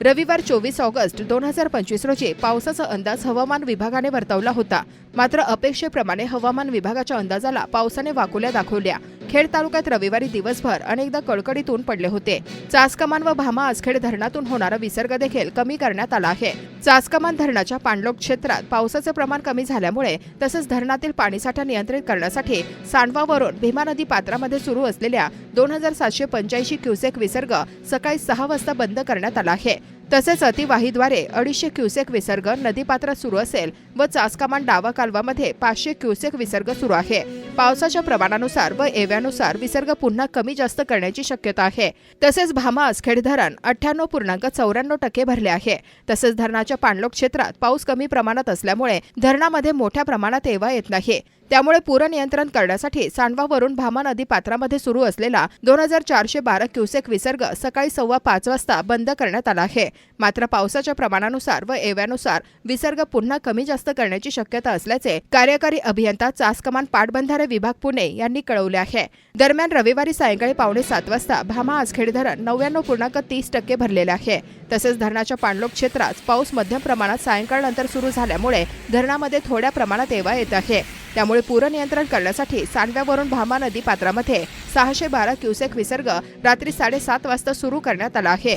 रविवार चोवीस ऑगस्ट दोन हजार पंचवीस रोजी पावसाचा अंदाज हवामान विभागाने वर्तवला होता. मात्र अपेक्षेप्रमाणे हवामान विभागाच्या अंदाजाला पावसाने वाकुल्या दाखवल्या. खेड तालुक्यात रविवारी दिवसभर अनेकदा कडकडीतून पडले होते. चासकमान व भामा आसखेड धरणातून होणारा विसर्ग देखील कमी करण्यात आला आहे. चासकमान धरणाच्या पाणलोट क्षेत्रात पावसाचे प्रमाण कमी झाल्यामुळे तसंच धरणातील पाणीसाठा नियंत्रित करण्यासाठी सांडवावरून भीमा नदी पात्रामध्ये सुरू असलेल्या दोन हजार सातशे पंच्याऐंशी क्युसेक विसर्ग सकाळी सहा वाजता बंद करण्यात आला आहे. तसेच अतिवाहीद्वारे अडीचशे क्युसेक विसर्ग नदीपात्रात सुरू असेल व चासकामान डावा कालवामध्ये पाचशे क्युसेक विसर्ग सुरू आहे. पावसाच्या प्रमाणानुसार व एव्यानुसार विसर्ग पुन्हा कमी जास्त करण्याची शक्यता आहे. तसेच भामा खेड धरण अठ्ठ्याण्णव पूर्णांक चौऱ्याण्णव टक्के भरले आहे. तसेच धरणाच्या पाणलोट क्षेत्रात पाऊस कमी प्रमाणात असल्यामुळे धरणामध्ये मोठ्या प्रमाणात एवा येत नाही. त्यामुळे पूर नियंत्रण करण्यासाठी सांडवावरून भामा नदी पात्रामध्ये सुरू असलेला दोन हजार चारशे बारा क्युसेक विसर्ग सकाळी सव्वा पाच वाजता बंद करण्यात आला आहे. मात्र पावसाच्या प्रमाणानुसार व एव्यानुसार विसर्ग पुन्हा कमी जास्त करण्याची शक्यता असल्याचे कार्यकारी अभियंता चासकमान पाटबंधारे विभाग पुणे यांनी कळवले आहे. दरम्यान रविवारी सायंकाळी पावणे सात वाजता भामा आसखेड धरण नव्याण्णव पूर्णांक तीस टक्के भरलेले आहे. तसेच धरणाच्या पाणलोक क्षेत्रात पाऊस मध्यम प्रमाणात सायंकाळनंतर सुरू झाल्यामुळे धरणामध्ये थोड्या प्रमाणात एवा येत आहे. त्यामुळे पूरनियंत्रण करण्यासाठी सांडव्यावरून भामा नदी पात्रामध्ये सहाशे बारा क्युसेक विसर्ग रात्री साडेसात वाजता सुरू करण्यात आला आहे.